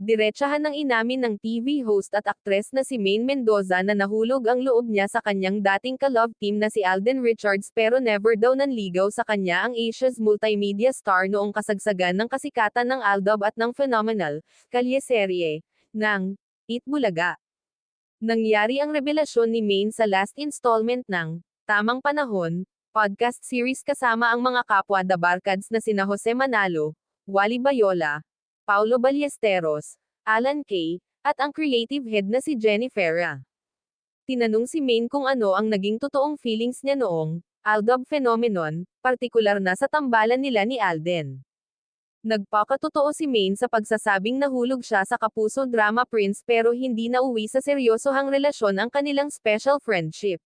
Diretsahan ng inamin ng TV host at aktres na si Maine Mendoza na nahulog ang loob niya sa kanyang dating ka-love team na si Alden Richards pero never daw nanligaw sa kanya ang Asia's multimedia star noong kasagsagan ng kasikatan ng Aldab at ng phenomenal, kalye-serye, ng Eat Bulaga. Nangyari ang revelasyon ni Maine sa last installment ng Tamang Panahon, podcast series kasama ang mga kapwa The Barkads na sina Jose Manalo, Wally Bayola, Paulo Ballesteros, Alan Kay, at ang creative head na si Jenny Ferra. Tinanong si Maine kung ano ang naging totoong feelings niya noong Aldab phenomenon, partikular na sa tambalan nila ni Alden. Nagpakatotoo si Maine sa pagsasabing nahulog siya sa kapuso drama prince pero hindi nauwi sa seryosohang relasyon ang kanilang special friendship.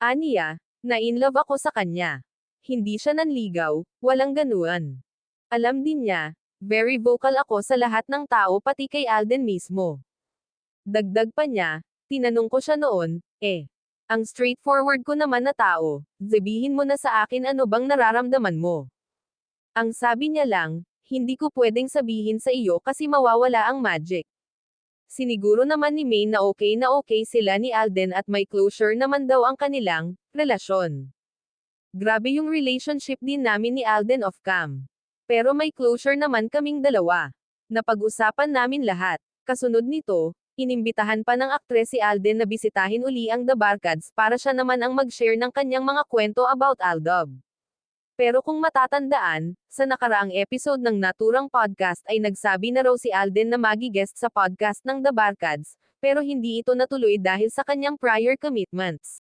Aniya, na in love ako sa kanya. Hindi siya nanligaw, walang ganuan. Alam din niya, very vocal ako sa lahat ng tao pati kay Alden mismo. Dagdag pa niya, tinanong ko siya noon, eh, ang straightforward ko naman na tao, sabihin mo na sa akin ano bang nararamdaman mo. Ang sabi niya lang, hindi ko pwedeng sabihin sa iyo kasi mawawala ang magic. Siniguro naman ni May na okay na okay sila ni Alden at may closure naman daw ang kanilang relasyon. Grabe yung relationship din namin ni Alden off cam. Pero may closure naman kaming dalawa. Napag-usapan namin lahat. Kasunod nito, inimbitahan pa ng aktres si Alden na bisitahin uli ang The Barkads para siya naman ang mag-share ng kanyang mga kwento about Aldab. Pero kung matatandaan, sa nakaraang episode ng Naturang Podcast ay nagsabi na raw si Alden na magi-guest sa podcast ng The Barkads, pero hindi ito natuloy dahil sa kanyang prior commitments.